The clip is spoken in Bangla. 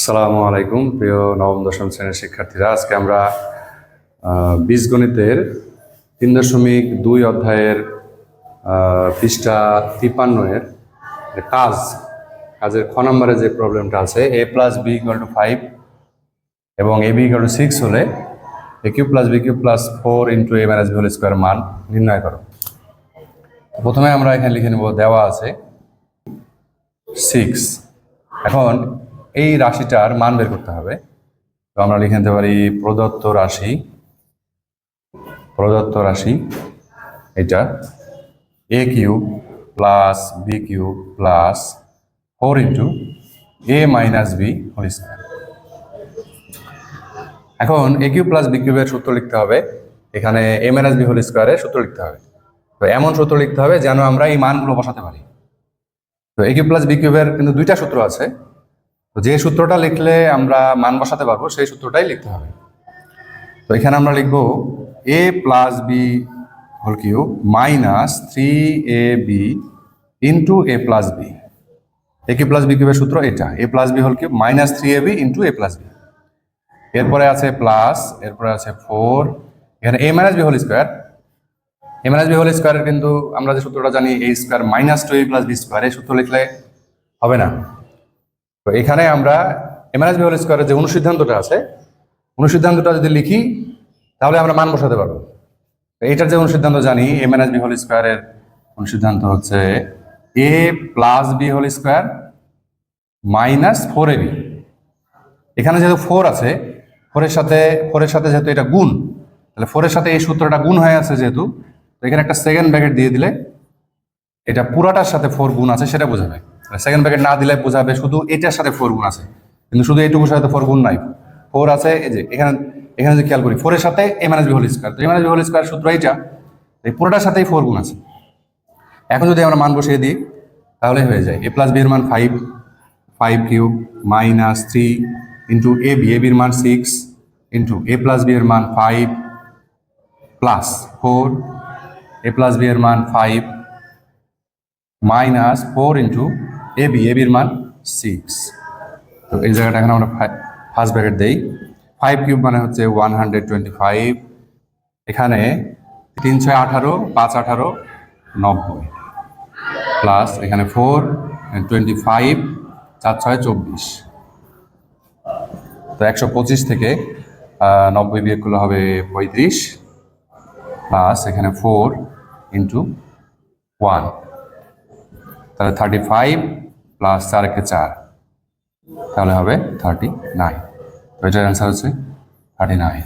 আসসালামু আলাইকুম, প্রিয় নবম, দশম শ্রেণির শিক্ষার্থীরা। আজকে আমরা বীজগণিতের তিন দশমিক দুই অধ্যায়ের পৃষ্ঠা তিপ্পান্ন এর কাজ, কাজের খ নম্বরে যে প্রবলেমটা আছে, A plus B equal to five এবং A B equal to six হলে A cube plus B cube plus four into A minus B whole square মান নির্ণয় করো। প্রথমে আমরা এখানে লিখে নেব দেওয়া আছে সিক্স। এখন এই রাশিটার মান বের করতে হবে। তো আমরা লিখে নিতে পারি প্রদত্ত রাশি প্রদত্ত রাশি এটা A cube plus B cube plus four into A minus B whole square. এখন এ কিউ প্লাস বি কিউবের সূত্র লিখতে হবে। এখানে এ মাইনাস বি হোল স্কোয়ারের সূত্র লিখতে হবে। তো এমন সূত্র লিখতে হবে যেন আমরা এই মানগুলো বসাতে পারি। তো এ কিউ প্লাস বি কিউবের কিন্তু দুইটা সূত্র আছে। তো যে সূত্রটা লিখলে আমরা মান বসাতে পারব, সেই সূত্রটাই লিখতে হবে। তো এখানে আমরা লিখব A plus B whole cube minus three A B into A plus B A cube plus B কিউবের সূত্র এটা। A plus B whole cube minus three A B into A plus B এরপরে আছে প্লাস এরপরে আছে ফোর এখানে A minus B whole square A minus B whole স্কোয়ারের কিন্তু আমরা যে সূত্রটা জানি A square minus two A plus B square এই সূত্র লিখলে হবে না। এখানে আমরা এমএনএস বি হোল স্কোয়ারের যে অনুসিদ্ধান্তটা আছে, অনুসিদ্ধান্তটা যদি লিখি, তাহলে আমরা মান বসাতে পারব। তো এইটার যে অনুসিদ্ধান্ত জানি এমএনএস বি হোল স্কোয়ারের অনুসিদ্ধান্ত হচ্ছে A plus B whole square minus four A B এখানে যেহেতু ফোর আছে ফোরের সাথে ফোরের সাথে যেহেতু এটা গুণ, তাহলে ফোরের সাথে এই সূত্রটা গুণ হয়ে আছে যেহেতু, তো এখানে একটা সেকেন্ড ব্র্যাকেট দিয়ে দিলে এটা পুরাটার সাথে ফোর গুণ আছে, সেটা বোঝাবে সেকেন্ড ব্র্যাকেট না দিলে বোঝাবে শুধু এটার সাথে ফোর গুণ আছে। কিন্তু শুধু এইটুকুর সাথে ফোর গুণ নাই। ফোর আছে, এই যে, এখানে এখানে যে খেয়াল করি ফোরের সাথে A minus B whole square তো A minus B whole square সূত্র এইটা এই পুরোটার সাথেই ফোর গুণ আছে। এখন যদি আমরা মান বসিয়ে দিই তাহলে হয়ে যায়। এ প্লাস বি এর মান five five cube minus three into A B A বির মান six into A plus B এর মান five plus four A plus B এর মান five minus four into A B A বির মান সিক্স তো এই জায়গাটা এখানে আমরা ফার্স্ট ব্র্যাকেট দেই। ফাইভ কিউব মানে হচ্ছে ওয়ান হান্ড্রেড টোয়েন্টি ফাইভ এখানে তিন ছয় আঠারো, পাঁচ আঠারো, নব্বই। প্লাস এখানে ফোর টোয়েন্টি ফাইভ চার ছয়, চব্বিশ। তো একশো পঁচিশ থেকে নব্বই বিয়োগ করলে হবে পঁয়ত্রিশ। প্লাস এখানে ফোর ইন্টু ওয়ান তাহলে থার্টি ফাইভ প্লাস চার একে চার। তাহলে হবে থার্টি নাইন তো এটার অ্যান্সার হচ্ছে থার্টি নাইন